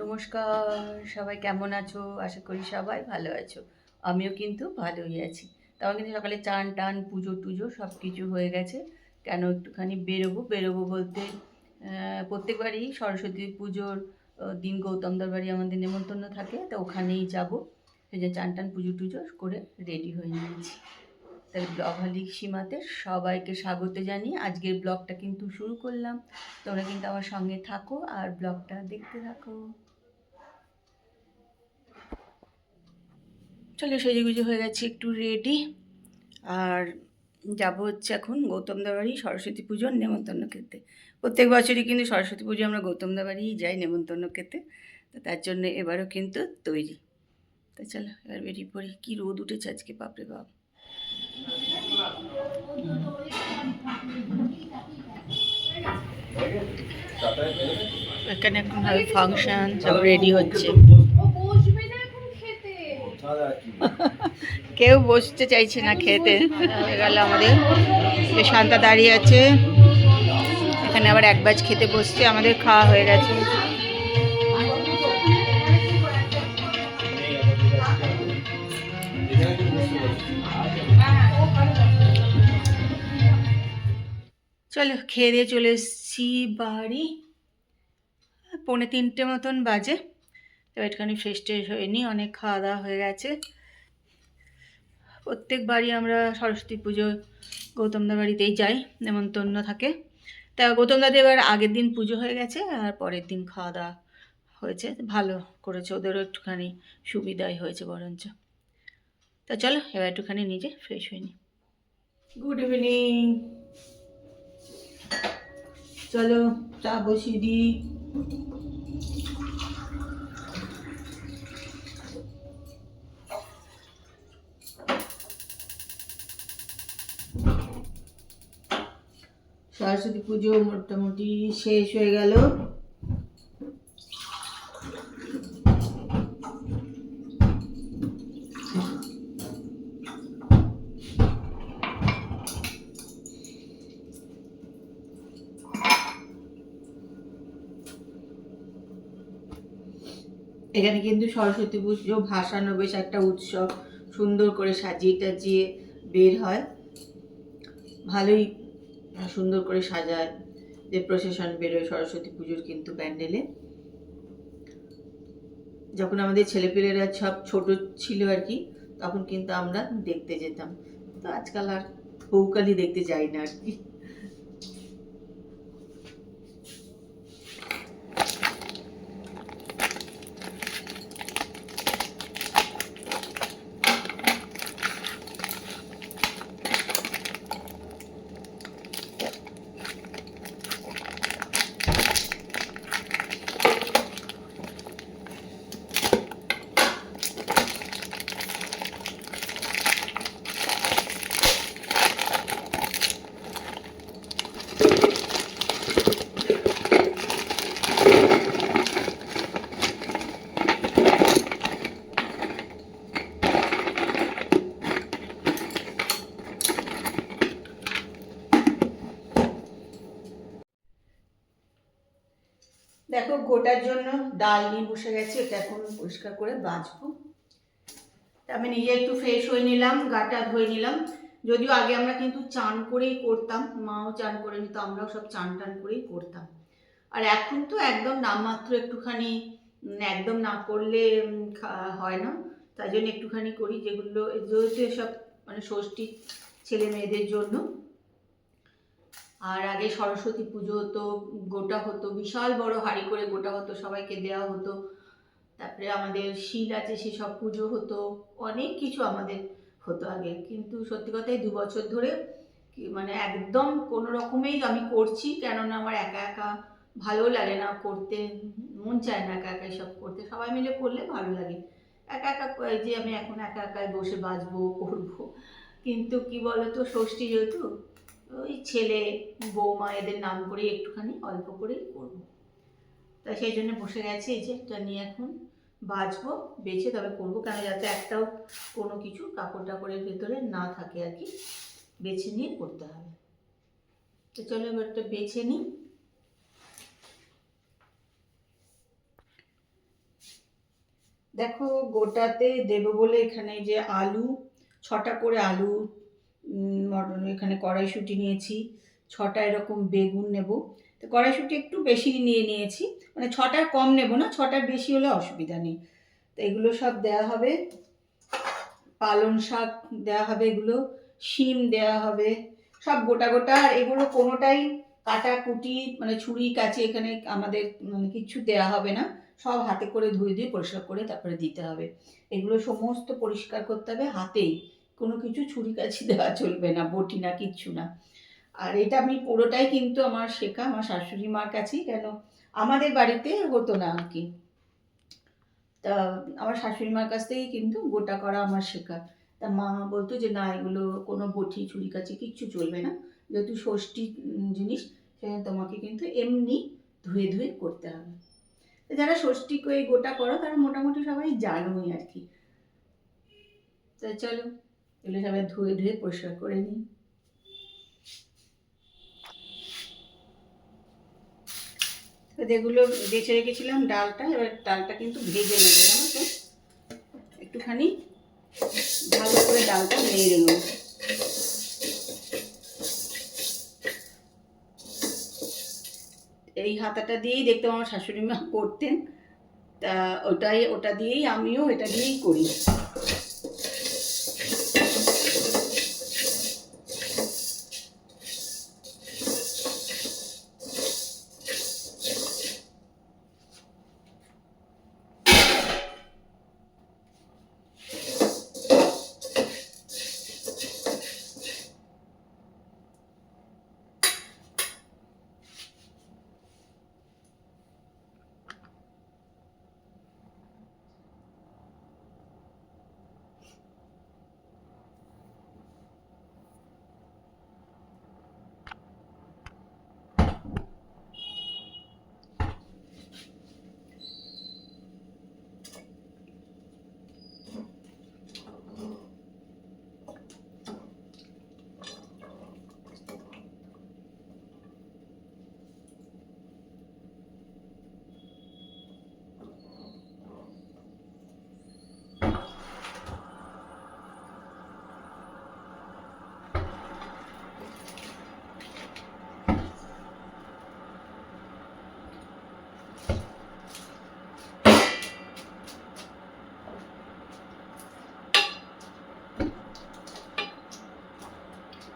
নমস্কার, সবাই কেমন আছো? আশা করি সবাই ভালো আছো। আমিও কিন্তু ভালোই আছি। তাও কিন্তু সকালে চান টান, পুজো টুজো সব কিছু হয়ে গেছে। কেন একটুখানি বেরোবো? বেরোবো বলতে প্রত্যেকবারই সরস্বতী পুজোর দিন গৌতম বাড়ি আমাদের নেমন্তন্ন থাকে, তো ওখানেই যাব। সেই যে চান টান, পুজো টুজো করে রেডি হয়ে নিয়েছি। তাহলে ব্লগ সীমাতে সবাইকে স্বাগত জানিয়ে আজকের ব্লগটা কিন্তু শুরু করলাম। তোমরা কিন্তু আমার সঙ্গে থাকো আর ব্লগটা দেখতে থাকো। চলো সেজেগুজে হয়ে গেছে, একটু রেডি আর যাব হচ্ছে এখন গৌতমদা বাড়ি সরস্বতী পুজোর নেমন্তন্ন খেতে। প্রত্যেক বছরই কিন্তু সরস্বতী পুজো আমরা গৌতমদা বাড়িই যাই নেমন্তন্ন খেতে, তো তার জন্য এবারও কিন্তু তৈরি। তা চলো এবার বেরিয়ে পড়ি। কী রোদ উঠেছে আজকে, বাপরে বাপ। এখানে এখন হবে ফাংশন সব রেডি হচ্ছে। কেউ বসতে চাইছে না খেতে। হয়ে গেল আমাদের। শান্তা দাঁড়িয়ে আছে। এখানে আবার এক ব্যাচ খেতে বসছে। আমাদের খাওয়া হয়ে গেছে। চলো খেয়ে দিয়ে চলে এসেছি। বাড়ি। পৌনে তিনটে মতন বাজে। তো একটুখানি ফ্রেশ ট্রেশ হয়ে নি অনেক খাওয়া দাওয়া হয়ে গেছে। প্রত্যেক বাড়ি আমরা সরস্বতী পুজো গৌতমদার বাড়িতেই যাই, নেমন্তন্ন থাকে। তা গৌতমদাদের এবার আগের দিন পুজো হয়ে গেছে, আর পরের দিন খাওয়া দাওয়া হয়েছে। ভালো করেছে, ওদেরও একটুখানি সুবিধাই হয়েছে বরঞ্চ। তা চলো, এবার একটুখানি নিজে ফ্রেশ হয়ে গুড ইভিনিং চলো চা বসিয়ে দিই। সরস্বতী পুজো মোটামুটি শেষ হয়ে গেল। এখানে কিন্তু সরস্বতী পুজো ভাসানো বেশ একটা উৎসব। সুন্দর করে সাজিয়ে টাজিয়ে বের হয়। ভালোই সুন্দর করে সাজায়। যে প্রসেশন বেরোয় সরস্বতী পুজোর কিন্তু প্যান্ডেলে। যখন আমাদের ছেলেপেলেরা সব ছোট ছিল আর কি, তখন কিন্তু আমরা দেখতে যেতাম। তো আজকাল আর বউকালি দেখতে যাই না আর কি। গোটার জন্য ডাল নিয়ে বসে গেছি এটা এখন পরিষ্কার করে বাঁচবো। আমি নিজে একটু ফ্রেশ হয়ে নিলাম গাটা ধুয়ে নিলাম। যদিও আগে আমরা কিন্তু চান করেই করতাম, মাও চান করে নিত, আমরাও সব চান টান করেই করতাম। আর এখন তো একদম নামমাত্র একটুখানি একদম না করলে হয় না। তাই জন্য একটুখানি করি, যেগুলো, যেহেতু এসব মানে ষষ্ঠী ছেলে মেয়েদের জন্য। আর আগে সরস্বতী পুজো হতো, গোটা হতো, বিশাল বড় হাঁড়ি করে গোটা হতো, সবাইকে দেওয়া হতো। তারপরে আমাদের শিল আছে সেসব পুজো হতো, অনেক কিছু আমাদের হতো আগে। কিন্তু সত্যি কথাই দু বছর ধরে মানে একদম কোনো রকমেই আমি করছি, কেননা আমার একা একা ভালো লাগে না করতে, মন চায় না একা একা সব করতে। সবাই মিলে করলে ভালো লাগে। একা একা যে আমি এখন একা একাই বসে বাজবো করব। কিন্তু কি বলতো, ষষ্ঠী যেহেতু ওই ছেলে, বৌমা এদের নাম করে একটুখানি অল্প করেই করব। তা সেই জন্য বসে গেছে, এই যে এটা নিয়ে এখন বাছবো বেছে তবে করব, কেন যাতে একটাও কোনো কিছু কাপড় টাপড়ের ভেতরে না থাকে আর কি, বেছে নিয়ে করতে হবে। তো চলো এবার একটা বেছে নিই। দেখো, গোটাতে দেবো বলে এখানে যে আলু, ছটা করে আলু মটর এখানে কড়াইশুঁটি নিয়েছি, ছটা এরকম বেগুন নেব। তো কড়াইশুঁটি একটু বেশি নিয়ে নিয়েছি মানে ছটার কম নেব না ছটার বেশি হলে অসুবিধা নেই। তো এগুলো সব দেওয়া হবে, পালং শাক দেওয়া হবে এগুলো, শিম দেওয়া হবে, সব গোটা গোটা। আর এগুলো কোনোটাই কাটা কুটি মানে ছুরি কাছে এখানে আমাদের মানে কিচ্ছু দেওয়া হবে না। সব হাতে করে ধুয়ে দিয়ে পরিষ্কার করে তারপরে দিতে হবে। এগুলো সমস্ত পরিষ্কার করতে হবে হাতেই। কোনো কিছু ছুরি কাছি দেওয়া চলবে না, বটি না, কিচ্ছু না। আর এটা আমি পুরোটাই কিন্তু আমার শেখা, আমার শাশুড়ি মার কাছেই, কেন আমাদের বাড়িতে হতো না আর কি। তা আমার শাশুড়ি মার কাছ থেকেই কিন্তু গোটা করা আমার শেখা। তা মা বলতো যে, না, এগুলো কোনো বটি ছুরি কাছে কিচ্ছু চলবে না। যেহেতু ষষ্ঠী জিনিস সেখানে তোমাকে কিন্তু এমনি ধুয়ে ধুয়ে করতে হবে। যারা ষষ্ঠী করে গোটা করো, তারা মোটামুটি সবাই জানোই আর কি। তো চলো। এগুলো সবাই ধুয়ে ধুয়ে পরিষ্কার করে নিই। তো যেগুলো বেছে রেখেছিলাম ডালটা, এবার ডালটা কিন্তু ভেজে নেবে, জানো তো? একটুখানি ভালো করে ডালটা নেড়ে নেব। এই হাতাটা দিয়েই দেখতে আমার শাশুড়ি মা করতেন, তা ওটাই, ওটা দিয়েই আমিও এটা দিয়েই করি।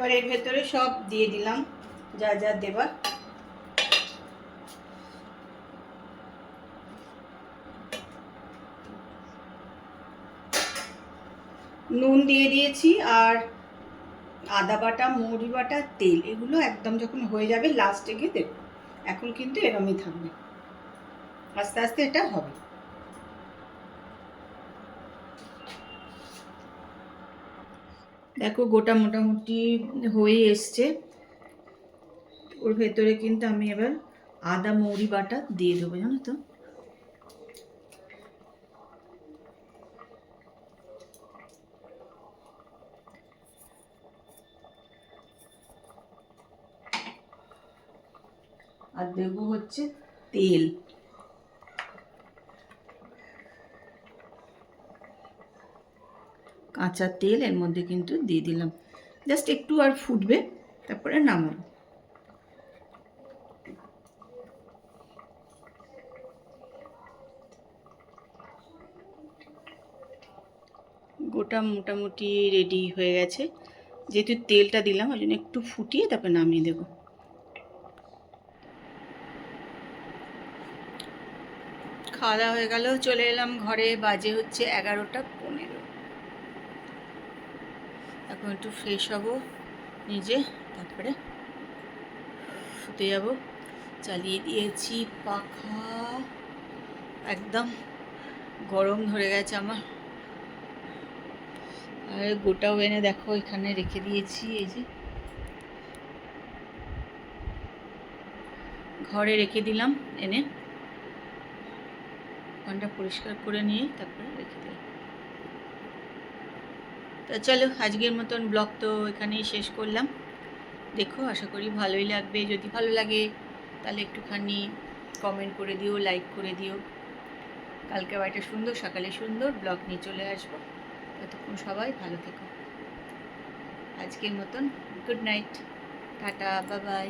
এবার এর ভেতরে সব দিয়ে দিলাম, যা যা দেবার। নুন দিয়ে দিয়েছি আর আদা বাটা মৌরি বাটা, তেল, এগুলো একদম যখন হয়ে যাবে লাস্টে গিয়ে দেবো। এখন কিন্তু এরমই থাকবে। আস্তে আস্তে এটা হবে। দেখো, গোটা মোটামুটি হয়ে এসছে। ওর ভেতরে কিন্তু আমি এবার আদা, মৌরি বাটা দিয়ে দেবো, জানো তো। আর দেবো হচ্ছে তেল। কাঁচা তেল এর মধ্যে কিন্তু দিয়ে দিলাম। জাস্ট একটু আর ফুটবে, তারপরে নামাবো। গোটা মোটামুটি রেডি হয়ে গেছে। যেহেতু তেলটা দিলাম, ওই জন্য একটু ফুটিয়ে তারপরে নামিয়ে দেবো। খাওয়া দাওয়া হয়ে গেল, চলে এলাম ঘরে। বাজে হচ্ছে এগারোটা। এখন একটু ফ্রেশ হব, নিজে, তারপরে শুতে যাব। চালিয়ে দিয়েছি পাখা। একদম গরম ধরে গেছে আমার। আর গোটাও এনে দেখো, এখানে রেখে দিয়েছি, এই যে। ঘরে রেখে দিলাম, এনে। ঘরটা পরিষ্কার করে নিয়ে তারপরে রেখে দিলাম। তো চলো, আজকের মতন ব্লগ তো এখানেই শেষ করলাম। দেখো, আশা করি ভালোই লাগবে। যদি ভালো লাগে, তাহলে একটুখানি কমেন্ট করে দিও লাইক করে দিও। কালকে একটা সুন্দর, সকালে সুন্দর ব্লগ নিয়ে চলে আসব। ততক্ষণ সবাই ভালো থেকো। আজকের মতন গুড নাইট টাটা বাবাই